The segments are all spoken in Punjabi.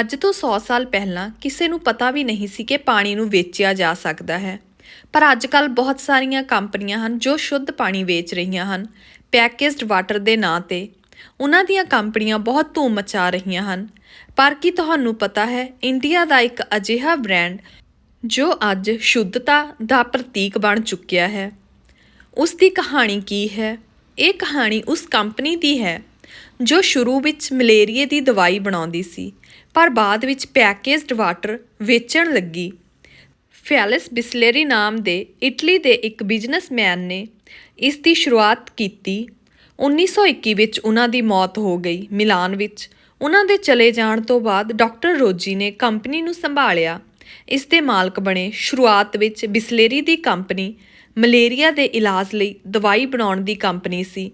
ਅੱਜ ਤੋਂ 100 ਸਾਲ ਪਹਿਲਾਂ ਕਿਸੇ ਨੂੰ ਪਤਾ ਵੀ ਨਹੀਂ ਸੀ ਕਿ ਪਾਣੀ ਨੂੰ ਵੇਚਿਆ ਜਾ ਸਕਦਾ ਹੈ। ਪਰ ਅੱਜ ਕੱਲ ਬਹੁਤ ਸਾਰੀਆਂ ਕੰਪਨੀਆਂ ਹਨ ਜੋ ਸ਼ੁੱਧ ਪਾਣੀ ਵੇਚ ਰਹੀਆਂ ਹਨ। ਪੈਕੇਜਡ ਵਾਟਰ ਦੇ ਨਾਂ ਤੇ ਉਹਨਾਂ ਦੀਆਂ ਕੰਪਨੀਆਂ ਬਹੁਤ ਧੂਮ ਮਚਾ ਰਹੀਆਂ ਹਨ। ਪਰ ਕੀ ਤੁਹਾਨੂੰ ਪਤਾ ਹੈ, ਇੰਡੀਆ ਦਾ ਇੱਕ ਅਜਿਹਾ ਬ੍ਰਾਂਡ ਜੋ ਅੱਜ ਸ਼ੁੱਧਤਾ ਦਾ ਪ੍ਰਤੀਕ ਬਣ ਚੁੱਕਿਆ ਹੈ? ਉਸ ਦੀ ਕਹਾਣੀ ਕੀ ਹੈ? ਇਹ ਕਹਾਣੀ ਉਸ ਕੰਪਨੀ ਦੀ ਹੈ ਜੋ ਸ਼ੁਰੂ ਵਿੱਚ ਮਲੇਰੀਏ ਦੀ ਦਵਾਈ ਬਣਾਉਂਦੀ ਸੀ। ਪਰ ਬਾਅਦ ਵਿੱਚ ਪੈਕੇਜਡ ਵਾਟਰ ਵੇਚਣ ਲੱਗੀ। ਫੈਲਿਸ ਬਿਸਲੇਰੀ ਨਾਮ ਦੇ ਇਟਲੀ ਦੇ ਇੱਕ ਬਿਜ਼ਨਸਮੈਨ ਨੇ ਇਸ ਦੀ ਸ਼ੁਰੂਆਤ ਕੀਤੀ। 1921 ਵਿੱਚ ਉਹਨਾਂ ਦੀ ਮੌਤ ਹੋ ਗਈ। ਮਿਲਾਨ ਵਿੱਚ ਉਹਨਾਂ ਦੇ ਚਲੇ ਜਾਣ ਤੋਂ ਬਾਅਦ ਡਾਕਟਰ ਰੋਜੀ ਨੇ ਕੰਪਨੀ ਨੂੰ ਸੰਭਾਲਿਆ। ਇਸ ਦੇ ਮਾਲਕ ਬਣੇ। ਸ਼ੁਰੂਆਤ ਵਿੱਚ ਬਿਸਲੇਰੀ ਦੀ ਕੰਪਨੀ ਮਲੇਰੀਆ ਦੇ ਇਲਾਜ ਲਈ ਦਵਾਈ ਬਣਾਉਣ ਦੀ ਕੰਪਨੀ ਸੀ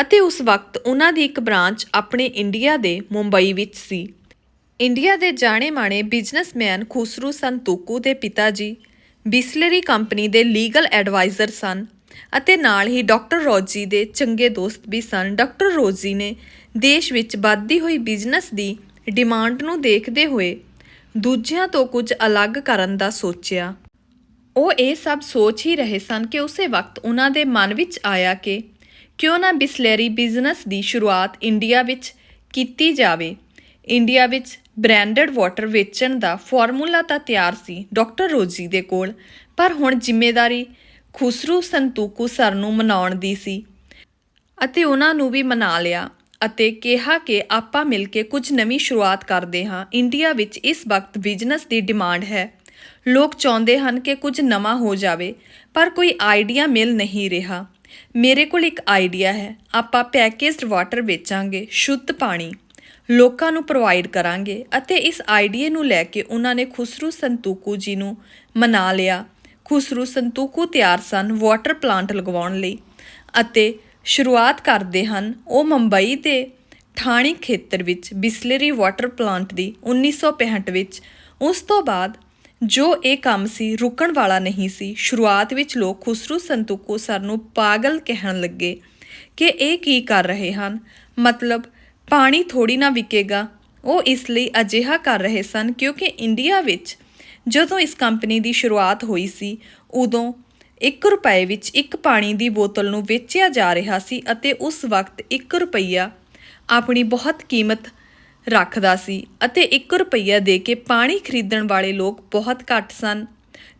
ਅਤੇ ਉਸ ਵਕਤ ਉਹਨਾਂ ਦੀ ਇੱਕ ਬ੍ਰਾਂਚ ਆਪਣੇ ਇੰਡੀਆ ਦੇ ਮੁੰਬਈ ਵਿੱਚ ਸੀ। ਇੰਡੀਆ ਦੇ ਜਾਣੇ-ਮਾਣੇ ਬਿਜ਼ਨਸਮੈਨ ਖੁਸਰੂ ਸੰਤੂਕੂ ਦੇ ਪਿਤਾ ਜੀ ਬਿਸਲਰੀ ਕੰਪਨੀ ਦੇ ਲੀਗਲ ਐਡਵਾਈਜ਼ਰ ਸਨ ਅਤੇ ਨਾਲ ਹੀ ਡਾਕਟਰ ਰੋਜੀ ਦੇ ਚੰਗੇ ਦੋਸਤ ਵੀ ਸਨ। ਡਾਕਟਰ ਰੋਜੀ ਨੇ ਦੇਸ਼ ਵਿੱਚ ਵੱਧਦੀ ਹੋਈ ਬਿਜ਼ਨਸ ਦੀ ਡਿਮਾਂਡ ਨੂੰ ਦੇਖਦੇ ਹੋਏ ਦੂਜਿਆਂ ਤੋਂ ਕੁਝ ਅਲੱਗ ਕਰਨ ਦਾ ਸੋਚਿਆ। ਉਹ ਇਹ ਸਭ ਸੋਚ ਹੀ ਰਹੇ ਸਨ ਕਿ ਉਸੇ ਵਕਤ ਉਹਨਾਂ ਦੇ ਮਨ ਵਿੱਚ ਆਇਆ ਕਿ ਕਿਉਂ ਨਾ ਬਿਸਲਰੀ ਬਿਜ਼ਨਸ ਦੀ ਸ਼ੁਰੂਆਤ ਇੰਡੀਆ ਵਿੱਚ ਕੀਤੀ ਜਾਵੇ। ਇੰਡੀਆ ਵਿੱਚ ਬ੍ਰਾਂਡਡ ਵਾਟਰ ਵੇਚਣ ਦਾ ਫਾਰਮੂਲਾ ਤਾਂ ਤਿਆਰ ਸੀ ਡਾਕਟਰ ਰੋਜੀ ਦੇ ਕੋਲ, ਪਰ ਹੁਣ ਜ਼ਿੰਮੇਵਾਰੀ ਖੁਸਰੂ ਸੰਤੂਕੂ ਸਰ ਨੂੰ ਮਨਾਉਣ ਦੀ ਸੀ ਅਤੇ ਉਹਨਾਂ ਨੂੰ ਵੀ ਮਨਾ ਲਿਆ ਅਤੇ ਕਿਹਾ ਕਿ ਆਪਾਂ ਮਿਲ ਕੇ ਕੁਝ ਨਵੀਂ ਸ਼ੁਰੂਆਤ ਕਰਦੇ ਹਾਂ, ਇੰਡੀਆ ਵਿੱਚ ਇਸ ਵਕਤ ਬਿਜ਼ਨਸ ਦੀ ਡਿਮਾਂਡ ਹੈ। ਲੋਕ ਚਾਹੁੰਦੇ ਹਨ ਕਿ ਕੁਝ ਨਵਾਂ ਹੋ ਜਾਵੇ, ਪਰ ਕੋਈ ਆਈਡੀਆ ਮਿਲ ਨਹੀਂ ਰਿਹਾ। ਮੇਰੇ ਕੋਲ ਇੱਕ ਆਈਡੀਆ ਹੈ, ਆਪਾਂ ਪੈਕੇਜਡ ਵਾਟਰ ਵੇਚਾਂਗੇ, ਸ਼ੁੱਧ ਪਾਣੀ। ਲੋਕਾਂ ਨੂੰ ਪ੍ਰੋਵਾਈਡ ਕਰਾਂਗੇ ਅਤੇ ਇਸ ਆਈਡੀਏ ਨੂੰ ਲੈ ਕੇ ਉਹਨਾਂ ਨੇ ਖੁਸਰੂ ਸੰਤੂਕੂ ਜੀ ਨੂੰ ਮਨਾ ਲਿਆ। ਖੁਸਰੂ ਸੰਤੂਕੂ ਤਿਆਰ ਸਨ ਵਾਟਰ ਪਲਾਂਟ ਲਗਵਾਉਣ ਲਈ ਅਤੇ ਸ਼ੁਰੂਆਤ ਕਰਦੇ ਹਨ ਉਹ ਮੁੰਬਈ ਦੇ ਠਾਣੀ ਖੇਤਰ ਵਿੱਚ ਬਿਸਲਰੀ ਵਾਟਰ ਪਲਾਂਟ ਦੀ 1965 ਵਿੱਚ। ਉਸ ਤੋਂ ਬਾਅਦ ਜੋ ਇਹ ਕੰਮ ਸੀ ਰੁਕਣ ਵਾਲਾ ਨਹੀਂ ਸੀ। ਸ਼ੁਰੂਆਤ ਵਿੱਚ ਲੋਕ ਖੁਸਰੂ ਸੰਤੂਕੂ ਸਰ ਨੂੰ ਪਾਗਲ ਕਹਿਣ ਲੱਗੇ ਕਿ ਇਹ ਕੀ ਕਰ ਰਹੇ ਹਨ? ਮਤਲਬ ਪਾਣੀ ਥੋੜੀ ਨਾ ਵਿਕੇਗਾ। ਉਹ ਇਸ ਲਈ ਅਜਿਹਾ ਕਰ ਰਹੇ ਸਨ ਕਿਉਂਕਿ ਇੰਡੀਆ ਵਿੱਚ ਜਦੋਂ ਇਸ ਕੰਪਨੀ ਦੀ ਸ਼ੁਰੂਆਤ ਹੋਈ ਸੀ, ਉਦੋਂ 1 ਰੁਪਏ ਵਿੱਚ ਇੱਕ ਪਾਣੀ ਦੀ ਬੋਤਲ ਨੂੰ ਵੇਚਿਆ ਜਾ ਰਿਹਾ ਸੀ ਅਤੇ ਉਸ ਵਕਤ 1 ਰੁਪਈਆ ਆਪਣੀ ਬਹੁਤ ਕੀਮਤ ਰੱਖਦਾ ਸੀ ਅਤੇ 1 ਰੁਪਈਆ ਦੇ ਕੇ ਪਾਣੀ ਖਰੀਦਣ ਵਾਲੇ ਲੋਕ ਬਹੁਤ ਘੱਟ ਸਨ।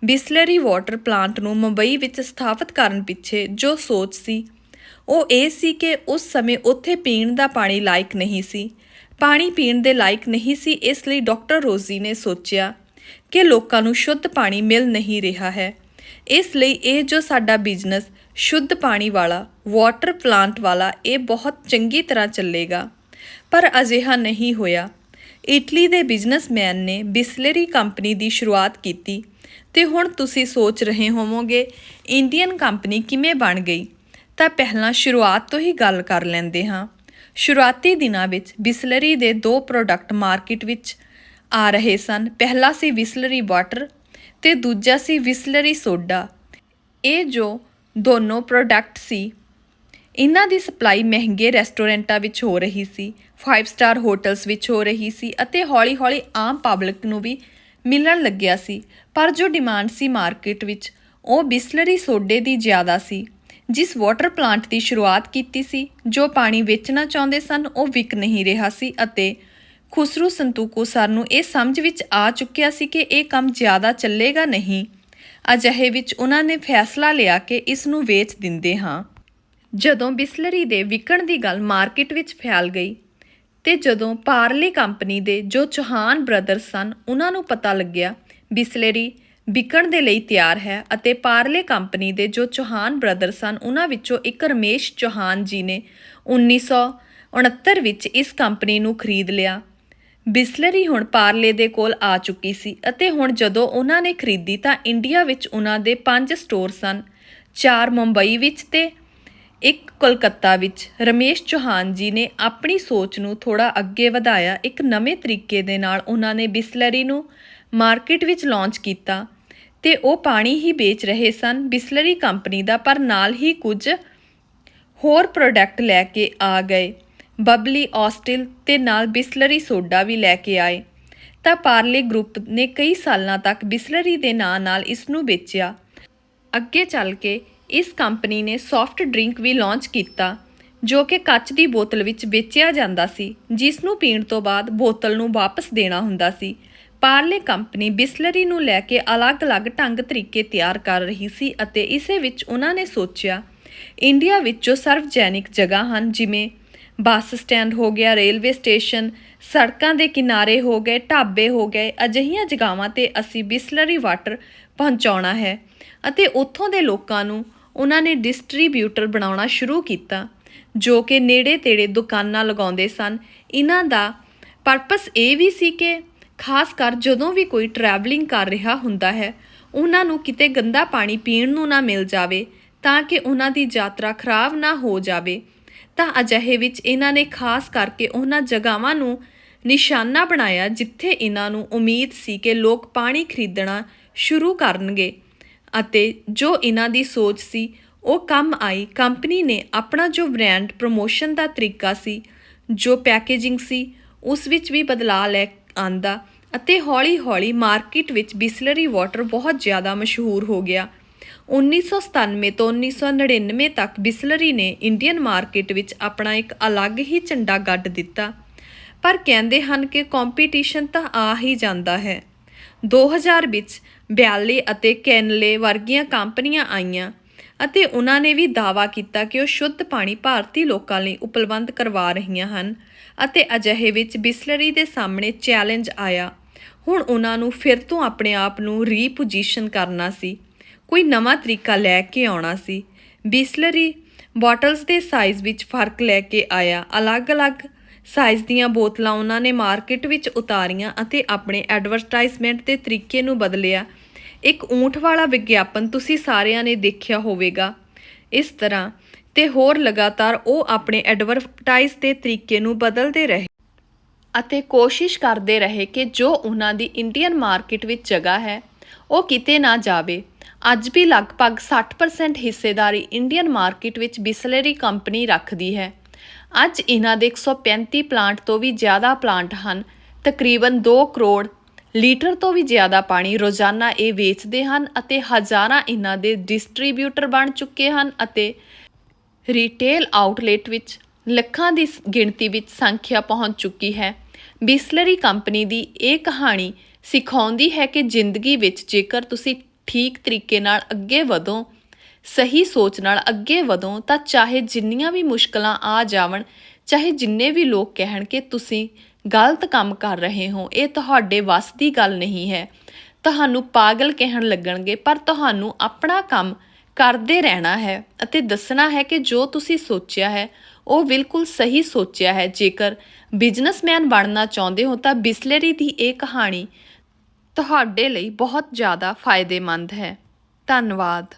ਬਿਸਲਰੀ ਵਾਟਰ ਪਲਾਂਟ ਨੂੰ ਮੁੰਬਈ ਵਿੱਚ ਸਥਾਪਿਤ ਕਰਨ ਪਿੱਛੇ ਜੋ ਸੋਚ ਸੀ ਉਹ ਇਹ ਸੀ ਕਿ ਉਸ ਸਮੇਂ ਉੱਥੇ ਪੀਣ ਦਾ ਪਾਣੀ ਲਾਇਕ ਨਹੀਂ ਸੀ। ਪਾਣੀ ਪੀਣ ਦੇ ਲਾਇਕ ਨਹੀਂ ਸੀ, ਇਸ ਲਈ ਡਾਕਟਰ ਰੋਜ਼ੀ ਨੇ ਸੋਚਿਆ ਕਿ ਲੋਕਾਂ ਨੂੰ ਸ਼ੁੱਧ ਪਾਣੀ ਮਿਲ ਨਹੀਂ ਰਿਹਾ ਹੈ। ਇਸ ਲਈ ਇਹ ਜੋ ਸਾਡਾ ਬਿਜ਼ਨਸ, ਸ਼ੁੱਧ ਪਾਣੀ ਵਾਲਾ, ਵਾਟਰ ਪਲਾਂਟ ਵਾਲਾ, ਇਹ ਬਹੁਤ ਚੰਗੀ ਤਰ੍ਹਾਂ ਚੱਲੇਗਾ। ਪਰ ਅਜਿਹਾ ਨਹੀਂ ਹੋਇਆ। ਇਟਲੀ ਦੇ ਬਿਜ਼ਨਸਮੈਨ ਨੇ ਬਿਸਲਰੀ ਕੰਪਨੀ ਦੀ ਸ਼ੁਰੂਆਤ ਕੀਤੀ ਤੇ ਹੁਣ ਤੁਸੀਂ ਸੋਚ ਰਹੇ ਹੋਵੋਗੇ, ਇੰਡੀਅਨ ਕੰਪਨੀ ਕਿਵੇਂ ਬਣ ਗਈ? ਤਾਂ ਪਹਿਲਾਂ ਸ਼ੁਰੂਆਤ ਤੋਂ ਹੀ ਗੱਲ ਕਰ ਲੈਂਦੇ ਹਾਂ। ਸ਼ੁਰੂਆਤੀ ਦਿਨਾਂ ਵਿੱਚ ਬਿਸਲਰੀ ਦੇ ਦੋ ਪ੍ਰੋਡਕਟ ਮਾਰਕੀਟ ਵਿੱਚ ਆ ਰਹੇ ਸਨ। ਪਹਿਲਾ ਸੀ ਵਿਸਲਰੀ ਵਾਟਰ ਤੇ ਦੂਜਾ ਸੀ ਵਿਸਲਰੀ ਸੋਡਾ। ਇਹ ਜੋ ਦੋਨੋਂ ਪ੍ਰੋਡਕਟ ਸੀ, ਇਹਨਾਂ ਦੀ ਸਪਲਾਈ ਮਹਿੰਗੇ ਰੈਸਟੋਰੈਂਟਾਂ ਵਿੱਚ ਹੋ ਰਹੀ ਸੀ 5 ਸਟਾਰ ਹੋਟਲਸ ਵਿੱਚ ਹੋ ਰਹੀ ਸੀ ਅਤੇ ਹੌਲੀ-ਹੌਲੀ ਆਮ ਪਬਲਿਕ ਨੂੰ ਵੀ ਮਿਲਣ ਲੱਗਿਆ ਸੀ। ਪਰ ਜੋ ਡਿਮਾਂਡ ਸੀ ਮਾਰਕੀਟ ਵਿੱਚ, ਉਹ ਬਿਸਲਰੀ ਸੋਡੇ ਦੀ ਜ਼ਿਆਦਾ ਸੀ। ਜਿਸ ਵਾਟਰ ਪਲਾਂਟ ਦੀ ਸ਼ੁਰੂਆਤ ਕੀਤੀ ਸੀ, ਜੋ ਪਾਣੀ ਵੇਚਣਾ ਚਾਹੁੰਦੇ ਸਨ, ਉਹ ਵਿਕ ਨਹੀਂ ਰਿਹਾ ਸੀ ਅਤੇ ਖੁਸਰੂ ਸੰਤੂਕੂ ਸਰ ਨੂੰ ਇਹ ਸਮਝ ਵਿੱਚ ਆ ਚੁੱਕਿਆ ਸੀ ਕਿ ਇਹ ਕੰਮ ਜ਼ਿਆਦਾ ਚੱਲੇਗਾ ਨਹੀਂ। ਅਜਿਹੇ ਵਿੱਚ ਉਹਨਾਂ ਨੇ ਫੈਸਲਾ ਲਿਆ ਕਿ ਇਸ ਨੂੰ ਵੇਚ ਦਿੰਦੇ ਹਾਂ। ਜਦੋਂ ਬਿਸਲਰੀ ਦੇ ਵਿਕਣ ਦੀ ਗੱਲ ਮਾਰਕੀਟ ਵਿੱਚ ਫੈਲ ਗਈ ਤੇ ਜਦੋਂ ਪਾਰਲੇ ਕੰਪਨੀ ਦੇ ਜੋ ਚੌਹਾਨ ਬ੍ਰਦਰਸ ਸਨ, ਉਹਨਾਂ ਨੂੰ ਪਤਾ ਲੱਗਿਆ, ਬਿਸਲਰੀ ਵਿਕਣ ਦੇ ਲਈ ਤਿਆਰ ਹੈ ਅਤੇ ਪਾਰਲੇ ਕੰਪਨੀ ਦੇ ਜੋ ਚੌਹਾਨ ਬ੍ਰਦਰ ਸਨ, ਉਹਨਾਂ ਵਿੱਚੋਂ ਇੱਕ ਰਮੇਸ਼ ਚੌਹਾਨ ਜੀ ਨੇ 1969 ਵਿੱਚ ਇਸ ਕੰਪਨੀ ਨੂੰ ਖਰੀਦ ਲਿਆ। ਬਿਸਲਰੀ ਹੁਣ ਪਾਰਲੇ ਦੇ ਕੋਲ ਆ ਚੁੱਕੀ ਸੀ ਅਤੇ ਹੁਣ ਜਦੋਂ ਉਹਨਾਂ ਨੇ ਖਰੀਦੀ ਤਾਂ ਇੰਡੀਆ ਵਿੱਚ ਉਹਨਾਂ ਦੇ 5 ਸਟੋਰ ਸਨ 4 ਮੁੰਬਈ ਵਿੱਚ ਤੇ ਇੱਕ ਕੋਲਕਾਤਾ ਵਿੱਚ। ਰਮੇਸ਼ ਚੌਹਾਨ ਜੀ ਨੇ ਆਪਣੀ ਸੋਚ ਨੂੰ ਥੋੜਾ ਅੱਗੇ ਵਧਾਇਆ, ਇੱਕ ਨਵੇਂ ਤਰੀਕੇ ਦੇ ਨਾਲ ਉਹਨਾਂ ਨੇ ਬਿਸਲਰੀ ਨੂੰ ਮਾਰਕੀਟ ਵਿੱਚ ਲਾਂਚ ਕੀਤਾ। ਤੇ ਉਹ ਪਾਣੀ ਹੀ ਵੇਚ ਰਹੇ ਸਨ। ਬਿਸਲਰੀ ਕੰਪਨੀ ਦਾ ਪਰ ਨਾਲ ਹੀ ਕੁਝ ਹੋਰ ਪ੍ਰੋਡਕਟ ਲੈ ਕੇ ਆ ਗਏ। ਬਬਲੀ ਆਸਟਿਲ ਤੇ ਨਾਲ ਬਿਸਲਰੀ ਸੋਡਾ ਵੀ ਲੈ ਕੇ ਆਏ। ਤਾਂ ਪਾਰਲੇ ਗਰੁੱਪ ਨੇ ਕਈ ਸਾਲਾਂ ਤੱਕ ਬਿਸਲਰੀ ਦੇ ਨਾਂ ਨਾਲ ਇਸ ਨੂੰ ਵੇਚਿਆ। ਅੱਗੇ ਚੱਲ ਕੇ ਇਸ ਕੰਪਨੀ ਨੇ ਸੌਫਟ ਡਰਿੰਕ ਵੀ ਲਾਂਚ ਕੀਤਾ, ਜੋ ਕਿ ਕੱਚ ਦੀ ਬੋਤਲ ਵਿੱਚ ਵੇਚਿਆ ਜਾਂਦਾ ਸੀ ਜਿਸ ਨੂੰ ਪੀਣ ਤੋਂ ਬਾਅਦ ਬੋਤਲ ਨੂੰ ਵਾਪਸ ਦੇਣਾ ਹੁੰਦਾ ਸੀ। ਪਾਰਲੇ ਕੰਪਨੀ ਬਿਸਲਰੀ ਨੂੰ ਲੈ ਕੇ ਅਲੱਗ-ਅਲੱਗ ਢੰਗ ਤਰੀਕੇ ਤਿਆਰ ਕਰ ਰਹੀ ਸੀ ਅਤੇ ਇਸੇ ਵਿੱਚ ਉਹਨਾਂ ਨੇ ਸੋਚਿਆ, ਇੰਡੀਆ ਵਿੱਚੋਂ ਜੋ ਸਰਵਜੈਨਿਕ ਜਗ੍ਹਾ ਹਨ, ਜਿਵੇਂ ਬੱਸ ਸਟੈਂਡ ਹੋ ਗਿਆ, ਰੇਲਵੇ ਸਟੇਸ਼ਨ, ਸੜਕਾਂ ਦੇ ਕਿਨਾਰੇ ਹੋ ਗਏ, ਢਾਬੇ ਹੋ ਗਏ, ਅਜਿਹੀਆਂ ਜਗ੍ਹਾਵਾਂ ਤੇ ਅਸੀਂ ਬਿਸਲਰੀ ਵਾਟਰ ਪਹੁੰਚਾਉਣਾ ਹੈ। ਅਤੇ ਉੱਥੋਂ ਦੇ ਲੋਕਾਂ ਨੂੰ ਉਹਨਾਂ ਨੇ ਡਿਸਟ੍ਰੀਬਿਊਟਰ ਬਣਾਉਣਾ ਸ਼ੁਰੂ ਕੀਤਾ, ਜੋ ਕਿ ਨੇੜੇ-ਤੇੜੇ ਦੁਕਾਨਾਂ ਲਗਾਉਂਦੇ ਸਨ। ਇਹਨਾਂ ਦਾ ਪਰਪਸ ਇਹ ਵੀ ਸੀ ਕਿ ਖਾਸ ਕਰ ਜਦੋਂ ਵੀ ਕੋਈ ਟਰੈਵਲਿੰਗ ਕਰ ਰਿਹਾ ਹੁੰਦਾ ਹੈ, ਉਹਨਾਂ ਨੂੰ ਕਿਤੇ ਗੰਦਾ ਪਾਣੀ ਪੀਣ ਨੂੰ ਨਾ ਮਿਲ ਜਾਵੇ, ਤਾਂ ਕਿ ਉਹਨਾਂ ਦੀ ਯਾਤਰਾ ਖਰਾਬ ਨਾ ਹੋ ਜਾਵੇ। ਤਾਂ ਅਜਿਹੇ ਵਿੱਚ ਇਹਨਾਂ ਨੇ ਖਾਸ ਕਰਕੇ ਉਹਨਾਂ ਜਗ੍ਹਾਵਾਂ ਨੂੰ ਨਿਸ਼ਾਨਾ ਬਣਾਇਆ, ਜਿੱਥੇ ਇਹਨਾਂ ਨੂੰ ਉਮੀਦ ਸੀ ਕਿ ਲੋਕ ਪਾਣੀ ਖਰੀਦਣਾ ਸ਼ੁਰੂ ਕਰਨਗੇ। ਅਤੇ ਜੋ ਇਹਨਾਂ ਦੀ ਸੋਚ ਸੀ, ਉਹ ਕੰਮ ਆਈ। ਕੰਪਨੀ ਨੇ ਆਪਣਾ ਜੋ ਬ੍ਰਾਂਡ ਪ੍ਰੋਮੋਸ਼ਨ ਦਾ ਤਰੀਕਾ ਸੀ, ਜੋ ਪੈਕੇਜਿੰਗ ਸੀ, ਉਸ ਵਿੱਚ ਵੀ ਬਦਲਾਅ ਲੈ ਆਂਦਾ ਅਤੇ ਹੌਲੀ-ਹੌਲੀ ਮਾਰਕੀਟ ਵਿੱਚ ਬਿਸਲਰੀ ਵਾਟਰ ਬਹੁਤ ਜ਼ਿਆਦਾ ਮਸ਼ਹੂਰ ਹੋ ਗਿਆ। 1997 ਤੋਂ 1999 ਤੱਕ ਬਿਸਲਰੀ ਨੇ ਇੰਡੀਅਨ ਮਾਰਕੀਟ ਵਿੱਚ ਆਪਣਾ ਇੱਕ ਅਲੱਗ ਹੀ ਝੰਡਾ ਗੱਡ ਦਿੱਤਾ। ਪਰ ਕਹਿੰਦੇ ਹਨ ਕਿ ਕੰਪੀਟੀਸ਼ਨ ਤਾਂ ਆ ਹੀ ਜਾਂਦਾ ਹੈ। 2000 ਵਿੱਚ ਬਿਆਲੇ ਅਤੇ ਕੈਨਲੇ ਵਰਗੀਆਂ ਕੰਪਨੀਆਂ ਆਈਆਂ ਅਤੇ ਉਹਨਾਂ ਨੇ ਵੀ ਦਾਅਵਾ ਕੀਤਾ ਕਿ ਉਹ ਸ਼ੁੱਧ ਪਾਣੀ ਭਾਰਤੀ ਲੋਕਾਂ ਲਈ ਉਪਲਬਧ ਕਰਵਾ ਰਹੀਆਂ ਹਨ ਅਤੇ ਅਜਿਹੇ ਵਿੱਚ ਬਿਸਲਰੀ ਦੇ ਸਾਹਮਣੇ ਚੈਲੰਜ ਆਇਆ। ਹੁਣ ਉਹਨਾਂ ਨੂੰ ਫਿਰ ਤੋਂ ਆਪਣੇ ਆਪ ਨੂੰ ਰੀਪੋਜੀਸ਼ਨ ਕਰਨਾ ਸੀ। ਕੋਈ ਨਵਾਂ ਤਰੀਕਾ ਲੈ ਕੇ ਆਉਣਾ ਸੀ। ਬਿਸਲਰੀ ਬੋਟਲਸ ਦੇ ਸਾਈਜ਼ ਵਿੱਚ ਫ਼ਰਕ ਲੈ ਕੇ ਆਇਆ। ਅਲੱਗ-ਅਲੱਗ ਸਾਈਜ਼ ਦੀਆਂ ਬੋਤਲਾਂ ਉਹਨਾਂ ਨੇ ਮਾਰਕੀਟ ਵਿੱਚ ਉਤਾਰੀਆਂ ਅਤੇ ਆਪਣੇ ਐਡਵਰਟਾਈਜ਼ਮੈਂਟ ਦੇ ਤਰੀਕੇ ਨੂੰ ਬਦਲਿਆ। ਇੱਕ ਊਂਠ ਵਾਲਾ ਵਿਗਿਆਪਨ ਤੁਸੀਂ ਸਾਰਿਆਂ ਨੇ ਦੇਖਿਆ ਹੋਵੇਗਾ। ਇਸ ਤਰ੍ਹਾਂ ਤੇ ਹੋਰ ਲਗਾਤਾਰ ਉਹ ਆਪਣੇ ਐਡਵਰਟਾਈਜ਼ ਦੇ ਤਰੀਕੇ ਨੂੰ ਬਦਲਦੇ ਰਹੇ ਅਤੇ ਕੋਸ਼ਿਸ਼ ਕਰਦੇ ਰਹੇ ਕਿ ਜੋ ਉਹਨਾਂ ਦੀ ਇੰਡੀਅਨ ਮਾਰਕੀਟ ਵਿੱਚ ਜਗ੍ਹਾ ਹੈ, ਉਹ ਕਿਤੇ ਨਾ ਜਾਵੇ। ਅੱਜ ਵੀ ਲਗਭਗ 60% ਹਿੱਸੇਦਾਰੀ ਇੰਡੀਅਨ ਮਾਰਕੀਟ ਵਿੱਚ ਬਿਸਲਰੀ ਕੰਪਨੀ ਰੱਖਦੀ ਹੈ। ਅੱਜ ਇਹਨਾਂ ਦੇ 135 ਪਲਾਂਟ ਤੋਂ ਵੀ ਜ਼ਿਆਦਾ ਪਲਾਂਟ ਹਨ। ਤਕਰੀਬਨ 2 ਕਰੋੜ ਲੀਟਰ ਤੋਂ ਵੀ ਜ਼ਿਆਦਾ ਪਾਣੀ ਰੋਜ਼ਾਨਾ ਇਹ ਵੇਚਦੇ ਹਨ ਅਤੇ ਹਜ਼ਾਰਾਂ ਇਹਨਾਂ ਦੇ ਡਿਸਟ੍ਰੀਬਿਊਟਰ ਬਣ ਚੁੱਕੇ ਹਨ ਅਤੇ ਰੀਟੇਲ ਆਊਟਲੈਟ ਵਿੱਚ ਲੱਖਾਂ ਦੀ ਗਿਣਤੀ ਵਿੱਚ ਸੰਖਿਆ ਪਹੁੰਚ ਚੁੱਕੀ ਹੈ। ਬਿਸਲਰੀ ਕੰਪਨੀ ਦੀ ਇਹ ਕਹਾਣੀ ਸਿਖਾਉਂਦੀ ਹੈ ਕਿ ਜ਼ਿੰਦਗੀ ਵਿੱਚ ਜੇਕਰ ਤੁਸੀਂ ਠੀਕ ਤਰੀਕੇ ਨਾਲ ਅੱਗੇ ਵਧੋ, ਸਹੀ ਸੋਚ ਨਾਲ ਅੱਗੇ ਵਧੋ, ਤਾਂ ਚਾਹੇ ਜਿੰਨੀਆਂ ਵੀ ਮੁਸ਼ਕਲਾਂ ਆ ਜਾਵਣ, ਚਾਹੇ ਜਿੰਨੇ ਵੀ ਲੋਕ ਕਹਿਣ ਕਿ ਤੁਸੀਂ ਗਲਤ ਕੰਮ ਕਰ ਰਹੇ ਹੋ, ਇਹ ਤੁਹਾਡੇ ਵੱਸ ਦੀ ਗੱਲ ਨਹੀਂ ਹੈ। ਤੁਹਾਨੂੰ ਪਾਗਲ ਕਹਿਣ ਲੱਗਣਗੇ, ਪਰ ਤੁਹਾਨੂੰ ਆਪਣਾ ਕੰਮ ਕਰਦੇ ਰਹਿਣਾ ਹੈ ਅਤੇ ਦੱਸਣਾ ਹੈ ਕਿ ਜੋ ਤੁਸੀਂ ਸੋਚਿਆ ਹੈ, ਉਹ ਬਿਲਕੁਲ ਸਹੀ ਸੋਚਿਆ ਹੈ। ਜੇਕਰ ਬਿਜ਼ਨਸਮੈਨ ਬਣਨਾ ਚਾਹੁੰਦੇ ਹੋ, ਤਾਂ ਬਿਸਲਰੀ ਦੀ ਇਹ ਕਹਾਣੀ ਤੁਹਾਡੇ ਲਈ ਬਹੁਤ ਜ਼ਿਆਦਾ ਫਾਇਦੇਮੰਦ ਹੈ। ਧੰਨਵਾਦ।